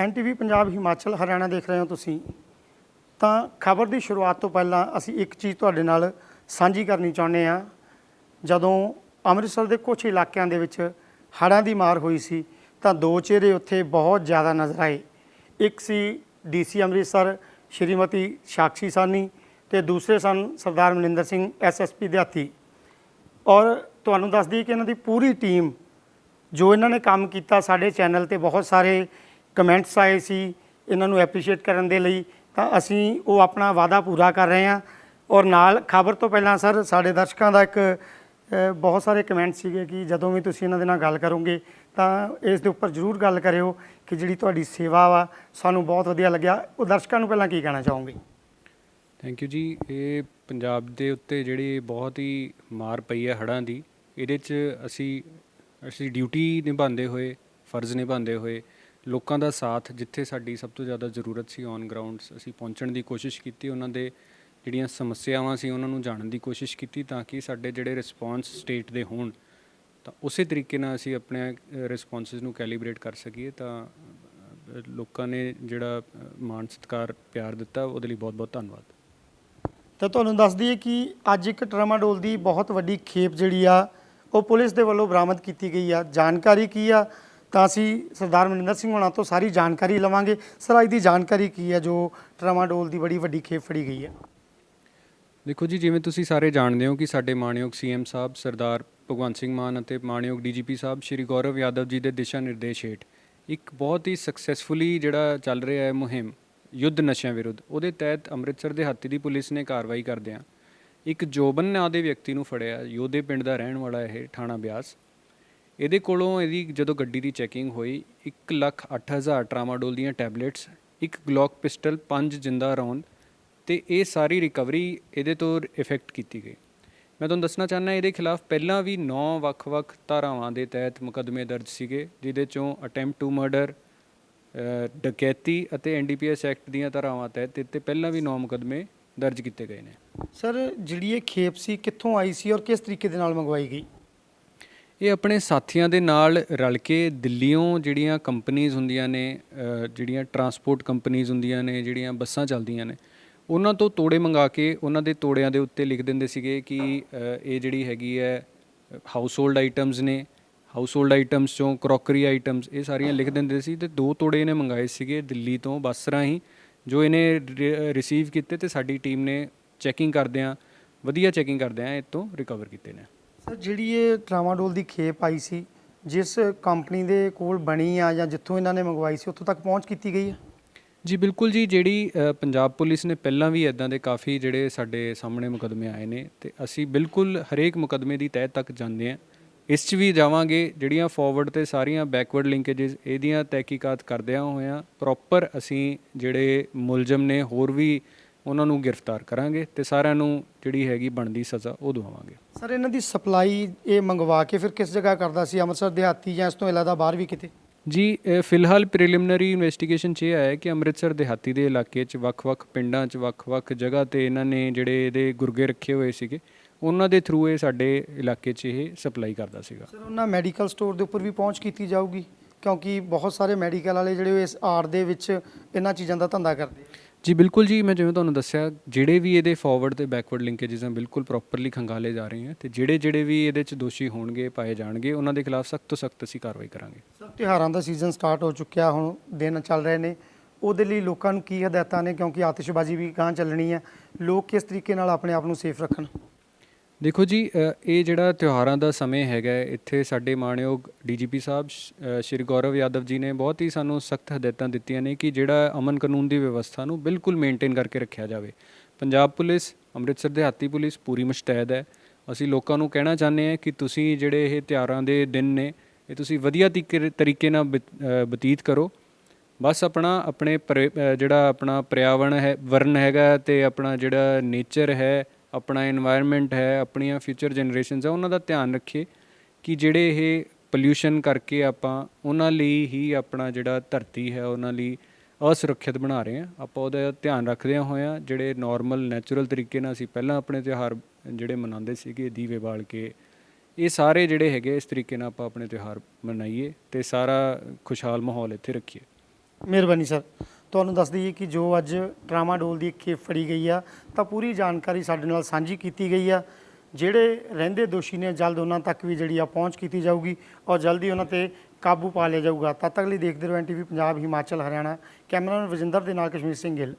ਐਨਟੀਵੀ ਪੰਜਾਬ ਹਿਮਾਚਲ, ਹਰਿਆਣਾ ਦੇਖ ਰਹੇ ਹੋ ਤੁਸੀਂ। ਤਾਂ ਖਬਰ ਦੀ ਸ਼ੁਰੂਆਤ ਤੋਂ ਪਹਿਲਾਂ ਅਸੀਂ ਇੱਕ ਚੀਜ਼ ਤੁਹਾਡੇ ਨਾਲ ਸਾਂਝੀ ਕਰਨੀ ਚਾਹੁੰਦੇ ਹਾਂ। ਜਦੋਂ ਅੰਮ੍ਰਿਤਸਰ ਦੇ ਕੁਝ ਇਲਾਕਿਆਂ ਦੇ ਵਿੱਚ ਹੜ੍ਹਾਂ ਦੀ ਮਾਰ ਹੋਈ ਸੀ, ਤਾਂ ਦੋ ਚਿਹਰੇ ਉੱਥੇ ਬਹੁਤ ਜ਼ਿਆਦਾ ਨਜ਼ਰ ਆਏ। ਇੱਕ ਸੀ ਡੀਸੀ ਅੰਮ੍ਰਿਤਸਰ, ਸ਼੍ਰੀਮਤੀ ਸਾਕਸ਼ੀ ਸਾਨੀ ਤੇ ਦੂਸਰੇ ਸਨ ਸਰਦਾਰ ਮਨਿੰਦਰ ਸਿੰਘ ਐਸਐਸਪੀ ਦਿਹਾਤੀ। ਔਰ ਤੁਹਾਨੂੰ ਦੱਸ ਦਈਏ ਕਿ ਇਹਨਾਂ ਦੀ ਪੂਰੀ ਟੀਮ ਜੋ ਇਹਨਾਂ ਨੇ ਕੰਮ ਕੀਤਾ, ਸਾਡੇ ਚੈਨਲ ਤੇ ਬਹੁਤ ਸਾਰੇ ਕਮੈਂਟਸ ਆਏ ਸੀ, ਇਹਨਾਂ ਨੂੰ ਐਪਰੀਸ਼ੀਏਟ ਕਰਨ ਦੇ ਲਈ, ਤਾਂ ਅਸੀਂ ਉਹ ਆਪਣਾ ਵਾਅਦਾ ਪੂਰਾ ਕਰ ਰਹੇ ਹਾਂ। ਔਰ ਨਾਲ ਖਬਰ ਤੋਂ ਪਹਿਲਾਂ ਸਰ, ਸਾਡੇ ਦਰਸ਼ਕਾਂ ਦਾ ਇੱਕ ਬਹੁਤ ਸਾਰੇ ਕਮੈਂਟ ਸੀਗੇ ਕਿ ਜਦੋਂ ਵੀ ਤੁਸੀਂ ਇਹਨਾਂ ਦੇ ਨਾਲ ਗੱਲ ਕਰੋਗੇ, ਤਾਂ ਇਸ ਦੇ ਉੱਪਰ ਜ਼ਰੂਰ ਗੱਲ ਕਰਿਓ ਕਿ ਜਿਹੜੀ ਤੁਹਾਡੀ ਸੇਵਾ ਵਾ, ਸਾਨੂੰ ਬਹੁਤ ਵਧੀਆ ਲੱਗਿਆ। ਉਹ ਦਰਸ਼ਕਾਂ ਨੂੰ ਪਹਿਲਾਂ ਕੀ ਕਹਿਣਾ ਚਾਹੋਗੇ? ਥੈਂਕ ਯੂ ਜੀ। ਇਹ ਪੰਜਾਬ ਦੇ ਉੱਤੇ ਜਿਹੜੀ ਬਹੁਤ ਹੀ ਮਾਰ ਪਈ ਹੈ ਹੜ੍ਹਾਂ ਦੀ, ਇਹਦੇ 'ਚ ਅਸੀਂ ਅਸੀਂ ਡਿਊਟੀ ਨਿਭਾਉਂਦੇ ਹੋਏ, ਫਰਜ਼ ਨਿਭਾਉਂਦੇ ਹੋਏ ਲੋਕਾਂ ਦਾ ਸਾਥ ਜਿੱਥੇ ਸਾਡੀ ਸਭ ਤੋਂ ਜ਼ਿਆਦਾ ਜ਼ਰੂਰਤ ਸੀ ਔਨ ਗਰਾਊਂਡਸ ਅਸੀਂ ਪਹੁੰਚਣ ਦੀ ਕੋਸ਼ਿਸ਼ ਕੀਤੀ, ਉਹਨਾਂ ਦੇ ਜਿਹੜੀਆਂ ਸਮੱਸਿਆਵਾਂ ਸੀ ਉਹਨਾਂ ਨੂੰ ਜਾਣਨ ਦੀ ਕੋਸ਼ਿਸ਼ ਕੀਤੀ ਤਾਂ ਕਿ ਸਾਡੇ ਜਿਹੜੇ ਰਿਸਪੌਂਸ ਸਟੇਟ ਦੇ ਹੋਣ, ਤਾਂ ਉਸੇ ਤਰੀਕੇ ਨਾਲ ਅਸੀਂ ਆਪਣੇ ਰਿਸਪੌਂਸਸ ਨੂੰ ਕੈਲੀਬ੍ਰੇਟ ਕਰ ਸਕੀਏ ਤਾਂ ਲੋਕਾਂ ਨੇ ਜਿਹੜਾ ਮਾਣ ਸਤਿਕਾਰ ਪਿਆਰ ਦਿੱਤਾ, ਉਹਦੇ ਲਈ ਬਹੁਤ-ਬਹੁਤ ਧੰਨਵਾਦ। ਤਾਂ ਤੁਹਾਨੂੰ ਦੱਸ ਦਈਏ ਕਿ ਅੱਜ ਇੱਕ ਟਰਮਾਡੋਲ ਦੀ ਬਹੁਤ ਵੱਡੀ ਖੇਪ ਜਿਹੜੀ ਆ, ਉਹ ਪੁਲਿਸ ਦੇ ਵੱਲੋਂ ਬਰਾਮਦ ਕੀਤੀ ਗਈ ਆ। ਜਾਣਕਾਰੀ ਕੀ ਆ? ਤਾਂ ਅਸੀਂ ਸਰਦਾਰ ਮਨਿੰਦਰ ਸਿੰਘ ਹੋਣਾ ਤੋਂ ਸਾਰੀ ਜਾਣਕਾਰੀ ਲਵਾਂਗੇ। ਸਰ, ਅੱਜ ਦੀ ਜਾਣਕਾਰੀ ਕੀ ਹੈ ਜੋ ਟਰਾਮਾਡੋਲ ਦੀ ਬੜੀ ਵੱਡੀ ਖੇਪ ਫੜੀ ਗਈ ਹੈ? ਦੇਖੋ ਜੀ, ਜਿਵੇਂ ਤੁਸੀਂ ਸਾਰੇ ਜਾਣਦੇ ਹੋ ਕਿ ਸਾਡੇ ਮਾਣਯੋਗ ਸੀਐਮ ਸਾਹਿਬ, ਸਰਦਾਰ ਭਗਵੰਤ ਸਿੰਘ ਮਾਨ ਅਤੇ ਮਾਣਯੋਗ ਡੀਜੀਪੀ ਸਾਹਿਬ, ਸ਼੍ਰੀ ਗੌਰਵ ਯਾਦਵ ਜੀ ਦੇ ਦਿਸ਼ਾ ਨਿਰਦੇਸ਼ ਹੇਠ ਇੱਕ ਬਹੁਤ ਹੀ ਸਕਸੈਸਫੁਲੀ ਜਿਹੜਾ ਚੱਲ ਰਿਹਾ ਹੈ ਮੁਹਿੰਮ, ਯੁੱਧ ਨਸ਼ਿਆਂ ਵਿਰੁੱਧ, ਉਹਦੇ ਤਹਿਤ ਅੰਮ੍ਰਿਤਸਰ ਦੇ ਹਾਤੀ ਦੀ ਪੁਲਿਸ ਨੇ ਕਾਰਵਾਈ ਕਰਦਿਆਂ ਇੱਕ ਜੋਬਨ ਨਾਂ ਦੇ ਵਿਅਕਤੀ ਨੂੰ ਫੜਿਆ। ਯੋਧੇ ਪਿੰਡ ਦਾ ਰਹਿਣ ਵਾਲਾ ਇਹ ਥਾਣਾ ਬਿਆਸ। ਇਹਦੇ ਕੋਲੋਂ ਇਹਦੀ ਜਦੋਂ ਗੱਡੀ ਦੀ ਚੈਕਿੰਗ ਹੋਈ 1 ਲੱਖ 8000 ਟਰਾਮਾਡੋਲ ਦੀਆਂ ਟੈਬਲੇਟਸ, ਇੱਕ ਗਲੌਕ ਪਿਸਟਲ, ਪੰਜ ਜਿੰਦਾ ਰੌਂਦ ਤੇ ਇਹ ਸਾਰੀ ਰਿਕਵਰੀ ਇਹਦੇ ਤੋਂ ਇਫੈਕਟ ਕੀਤੀ ਗਈ। ਮੈਂ ਤੁਹਾਨੂੰ ਦੱਸਣਾ ਚਾਹੁੰਦਾ, ਇਹਦੇ ਖਿਲਾਫ ਪਹਿਲਾਂ ਵੀ 9 ਵੱਖ-ਵੱਖ ਧਾਰਾਵਾਂ ਦੇ ਤਹਿਤ ਮੁਕੱਦਮੇ ਦਰਜ ਸੀਗੇ, ਜਿਹਦੇ ਚੋਂ ਅਟੈਂਪਟ ਟੂ ਮਰਡਰ ਡਕੈਤੀ ਅਤੇ ਐਨਡੀਪੀਐਸ ਐਕਟ ਦੀਆਂ ਧਾਰਾਵਾਂ ਤਹਿਤ ਇਹ 'ਤੇ ਪਹਿਲਾਂ ਵੀ 9 ਮੁਕੱਦਮੇ ਦਰਜ ਕੀਤੇ ਗਏ ਨੇ। ਸਰ, ਜਿਹੜੀ ਇਹ ਖੇਪ ਸੀ, ਕਿੱਥੋਂ ਆਈ ਸੀ ਔਰ ਕਿਸ ਤਰੀਕੇ ਦੇ ਨਾਲ ਮੰਗਵਾਈ ਗਈ? ਇਹ ਆਪਣੇ ਸਾਥੀਆਂ ਦੇ ਨਾਲ ਰਲ ਕੇ ਦਿੱਲੀੋਂ ਜਿਹੜੀਆਂ ਕੰਪਨੀਆਂ ਹੁੰਦੀਆਂ ਨੇ ਜਿਹੜੀਆਂ ਟਰਾਂਸਪੋਰਟ ਕੰਪਨੀਆਂ ਹੁੰਦੀਆਂ ਨੇ, ਜਿਹੜੀਆਂ ਬੱਸਾਂ ਚੱਲਦੀਆਂ ਨੇ, ਉਹਨਾਂ ਤੋਂ ਤੋੜੇ ਮੰਗਾ ਕੇ ਉਹਨਾਂ ਦੇ ਤੋੜਿਆਂ ਦੇ ਉੱਤੇ ਲਿਖ ਦਿੰਦੇ ਸੀਗੇ ਕਿ ਇਹ ਜਿਹੜੀ ਹੈਗੀ ਹੈ ਹਾਊਸ ਹੋਲਡ ਆਈਟਮਸ ਨੇ ਹਾਊਸ ਹੋਲਡ ਆਈਟਮਸ ਚੋਂ ਕਰੋਕਰੀ ਆਈਟਮਸ ਇਹ ਸਾਰੀਆਂ ਲਿਖ ਦਿੰਦੇ ਸੀ ਤੇ ਦੋ ਤੋੜੇ ਇਹਨੇ ਮੰਗਾਏ ਸੀਗੇ ਦਿੱਲੀ ਤੋਂ ਬੱਸ ਰਾਹੀਂ, ਜੋ ਇਹਨੇ ਰਿਸੀਵ ਕੀਤੇ ਤੇ ਸਾਡੀ ਟੀਮ ਨੇ ਚੈਕਿੰਗ ਕਰਦਿਆਂ, ਵਧੀਆ ਚੈਕਿੰਗ ਕਰਦਿਆਂ ਇਹ ਤੋਂ ਰਿਕਵਰ ਕੀਤੇ ਨੇ। ਸਰ, ਜਿਹੜੀ ਇਹ ਟਰਾਮਾਡੋਲ ਦੀ ਖੇਪ ਆਈ ਸੀ, ਜਿਸ ਕੰਪਨੀ ਦੇ ਕੋਲ ਬਣੀ ਆ ਜਾਂ ਜਿੱਥੋਂ ਇਹਨਾਂ ਨੇ ਮੰਗਵਾਈ ਸੀ, ਉੱਥੋਂ ਤੱਕ ਪਹੁੰਚ ਕੀਤੀ ਗਈ ਹੈ? ਜੀ, ਬਿਲਕੁਲ ਜੀ, ਜਿਹੜੀ ਪੰਜਾਬ ਪੁਲਿਸ ਨੇ ਪਹਿਲਾਂ ਵੀ ਇਦਾਂ ਦੇ ਕਾਫੀ ਜਿਹੜੇ ਸਾਡੇ ਸਾਹਮਣੇ ਮੁਕਦਮੇ ਆਏ ਨੇ ਤੇ ਅਸੀਂ ਬਿਲਕੁਲ ਹਰੇਕ ਮੁਕਦਮੇ ਦੀ ਤਹਿ ਤੱਕ ਜਾਂਦੇ ਹਾਂ। ਇਸ 'ਚ ਵੀ ਜਾਵਾਂਗੇ, ਜਿਹੜੀਆਂ ਫਾਰਵਰਡ ਤੇ ਸਾਰੀਆਂ ਬੈਕਵਰਡ ਲਿੰਕੇजेस ਇਹਦੀਆਂ ਤਹਿਕੀਕਾਤ ਕਰਦਿਆਂ ਹੋਇਆਂ ਪ੍ਰੋਪਰ ਅਸੀਂ ਜਿਹੜੇ ਮੁਲਜ਼ਮ ਨੇ ਹੋਰ ਵੀ ਉਹਨਾਂ ਨੂੰ ਗ੍ਰਿਫਤਾਰ ਕਰਾਂਗੇ ਤੇ ਸਾਰਿਆਂ ਨੂੰ ਜਿਹੜੀ ਹੈਗੀ ਬਣਦੀ ਸਜ਼ਾ ਉਹ ਦਵਾਵਾਂਗੇ। ਸਰ ਇਹਨਾਂ ਦੀ ਸਪਲਾਈ ਇਹ ਮੰਗਵਾ ਕੇ ਫਿਰ ਕਿਸ ਜਗ੍ਹਾ ਕਰਦਾ ਸੀ? ਅੰਮ੍ਰਿਤਸਰ ਦਿਹਾਤੀ ਜਾਂ ਇਸ ਤੋਂ ਇਲਾਵਾ ਬਾਹਰ ਵੀ ਕਿਤੇ? ਜੀ ਫਿਲਹਾਲ ਪ੍ਰੀਲਿਮਿਨਰੀ ਇਨਵੈਸਟੀਗੇਸ਼ਨ 'ਚ ਇਹ ਆਇਆ ਕਿ ਅੰਮ੍ਰਿਤਸਰ ਦਿਹਾਤੀ ਦੇ ਇਲਾਕੇ 'ਚ ਵੱਖ-ਵੱਖ ਪਿੰਡਾਂ 'ਚ ਵੱਖ-ਵੱਖ ਜਗ੍ਹਾ ਤੇ ਇਹਨਾਂ ਨੇ ਜਿਹੜੇ ਇਹਦੇ ਗੁਰਗੇ ਰੱਖੇ ਹੋਏ ਸੀਗੇ ਉਹਨਾਂ ਦੇ ਥਰੂ ਇਹ ਸਾਡੇ ਇਲਾਕੇ 'ਚ ਇਹ ਸਪਲਾਈ ਕਰਦਾ ਸੀਗਾ। ਸਰ ਉਹਨਾਂ ਮੈਡੀਕਲ ਸਟੋਰ ਦੇ ਉੱਪਰ ਵੀ ਪਹੁੰਚ ਕੀਤੀ ਜਾਊਗੀ? ਕਿਉਂਕਿ ਬਹੁਤ ਸਾਰੇ ਮੈਡੀਕਲ ਵਾਲੇ ਜਿਹੜੇ ਇਸ ਆੜ ਦੇ ਵਿੱਚ ਇਹਨਾਂ ਚੀਜ਼ਾਂ ਦਾ ਧੰਦਾ ਕਰਦੇ ਆ। ਜੀ, ਬਿਲਕੁਲ ਜੀ, ਮੈਂ ਜਿਵੇਂ ਤੁਹਾਨੂੰ ਦੱਸਿਆ, ਜਿਹੜੇ ਵੀ ਇਹਦੇ ਫਾਰਵਰਡ ਤੇ ਬੈਕਵਰਡ ਲਿੰਕੇजेस ਹਨ ਬਿਲਕੁਲ ਪ੍ਰੋਪਰਲੀ ਖੰਗਾਲੇ ਜਾ ਰਹੇ ਹਨ ਤੇ ਜਿਹੜੇ ਜਿਹੜੇ ਵੀ ਇਹਦੇ 'ਚ ਦੋਸ਼ੀ ਹੋਣਗੇ, ਪਾਏ ਜਾਣਗੇ, ਉਹਨਾਂ ਦੇ ਖਿਲਾਫ ਸਖਤ ਤੋਂ ਸਖਤ ਅਸੀਂ ਕਾਰਵਾਈ ਕਰਾਂਗੇ। ਸਰ, ਤਿਉਹਾਰਾਂ ਦਾ ਸੀਜ਼ਨ ਸਟਾਰਟ ਹੋ ਚੁੱਕਿਆ, ਹੁਣ ਦਿਨ ਚੱਲ ਰਹੇ ਨੇ। ਉਹਦੇ ਲਈ ਲੋਕਾਂ ਨੂੰ ਕੀ ਹਦਾਇਤਾਂ ਨੇ? ਕਿਉਂਕਿ ਆਤਿਸ਼ਬਾਜ਼ੀ ਵੀ ਗਾਂ ਚੱਲਣੀ ਹੈ ਲੋਕ ਕਿਸ ਤਰੀਕੇ ਨਾਲ ਆਪਣੇ ਆਪ ਨੂੰ ਸੇਫ ਰੱਖਣ? ਦੇਖੋ ਜੀ ਇਹ ਜਿਹੜਾ ਤਿਉਹਾਰਾਂ ਦਾ ਸਮੇਂ ਹੈਗਾ ਇੱਥੇ ਸਾਡੇ ਮਾਣਯੋਗ ਡੀਜੀਪੀ ਸਾਹਿਬ ਸ਼- ਅ, ਸ਼੍ਰੀ ਗੌਰਵ ਯਾਦਵ ਜੀ ਨੇ ਬਹੁਤ ਹੀ ਸਾਨੂੰ ਸਖਤ ਹਦਾਇਤਾਂ ਦਿੱਤੀਆਂ ਨੇ ਕਿ ਜਿਹੜਾ ਅਮਨ ਕਾਨੂੰਨ ਦੀ ਵਿਵਸਥਾ ਨੂੰ ਬਿਲਕੁਲ ਮੇਨਟੇਨ ਕਰਕੇ ਰੱਖਿਆ ਜਾਵੇ। ਪੰਜਾਬ ਪੁਲਿਸ ਅੰਮ੍ਰਿਤਸਰ ਦਿਹਾਤੀ ਪੁਲਿਸ ਪੂਰੀ ਮੁਸ਼ਤੈਦ ਹੈ। ਅਸੀਂ ਲੋਕਾਂ ਨੂੰ ਕਹਿਣਾ ਚਾਹੁੰਦੇ ਹਾਂ ਕਿ ਤੁਸੀਂ ਜਿਹੜੇ ਇਹ ਤਿਉਹਾਰਾਂ ਦੇ ਦਿਨ ਨੇ ਇਹ ਤੁਸੀਂ ਵਧੀਆ ਤਰੀਕੇ ਤਰੀਕੇ ਨਾਲ ਬਤ- ਬਤੀਤ ਕਰੋ। ਬਸ ਆਪਣਾ ਆਪਣੇ ਪਰਿ- ਜਿਹੜਾ ਆਪਣਾ ਪਰਿਆਵਰਣ ਹੈ ਵਰਨ ਹੈਗਾ ਤੇ ਆਪਣਾ ਜਿਹੜਾ ਨੇਚਰ ਹੈ ਆਪਣਾ এনवायरमेंट ਹੈ, ਆਪਣੀਆਂ ਫਿਊਚਰ ਜਨਰੇਸ਼ਨਸ ਹੈ, ਉਹਨਾਂ ਦਾ ਧਿਆਨ ਰੱਖੀਏ ਕਿ ਜਿਹੜੇ ਇਹ ਪੋਲਿਊਸ਼ਨ ਕਰਕੇ ਆਪਾਂ ਉਹਨਾਂ ਲਈ ਹੀ ਆਪਣਾ ਜਿਹੜਾ ਧਰਤੀ ਹੈ, ਉਹਨਾਂ ਲਈ ਅਸੁਰੱਖਿਅਤ ਬਣਾ ਰਹੇ ਆ ਆਪਾਂ ਉਹਦਾ ਧਿਆਨ ਰੱਖਦੇ ਹੋਇਆ ਜਿਹੜੇ ਨਾਰਮਲ ਨੇਚਰਲ ਤਰੀਕੇ ਨਾਲ ਅਸੀਂ ਪਹਿਲਾਂ ਆਪਣੇ ਤਿਉਹਾਰ ਜਿਹੜੇ ਮਨਾਉਂਦੇ ਸੀਗੇ, ਦੀਵੇ ਬਾਲ ਕੇ, ਇਹ ਸਾਰੇ ਜਿਹੜੇ ਹੈਗੇ ਇਸ ਤਰੀਕੇ ਨਾਲ ਆਪਾਂ ਆਪਣੇ ਤਿਉਹਾਰ ਮਨਾਈਏ ਤੇ ਸਾਰਾ ਖੁਸ਼ਹਾਲ ਮਾਹੌਲ ਇੱਥੇ ਰੱਖੀਏ। ਮਿਹਰਬਾਨੀ ਸਰ। ਤੁਹਾਨੂੰ ਦੱਸ ਦਈਏ ਕਿ ਜੋ ਅੱਜ ਟਰਾਮਾਡੋਲ ਦੀ ਇੱਕ ਖੇਪ ਫੜੀ ਗਈ ਆ, ਤਾਂ ਪੂਰੀ ਜਾਣਕਾਰੀ ਸਾਡੇ ਨਾਲ ਸਾਂਝੀ ਕੀਤੀ ਗਈ ਆ। ਜਿਹੜੇ ਰਹਿੰਦੇ ਦੋਸ਼ੀ ਨੇ, ਜਲਦ ਉਹਨਾਂ ਤੱਕ ਵੀ ਜਿਹੜੀ ਆ ਪਹੁੰਚ ਕੀਤੀ ਜਾਊਗੀ ਔਰ ਜਲਦੀ ਉਹਨਾਂ ਤੇ ਕਾਬੂ ਪਾ ਲਿਆ ਜਾਊਗਾ। ਤਦ ਤੱਕ ਲਈ ਦੇਖਦੇ ਰਹੋ ਐਨਟੀਵੀ ਪੰਜਾਬ, ਹਿਮਾਚਲ, ਹਰਿਆਣਾ। ਕੈਮਰਾਮੈਨ ਵਜਿੰਦਰ ਦੇ ਨਾਲ ਕਸ਼ਮੀਰ ਸਿੰਘ ਗਿੱਲ।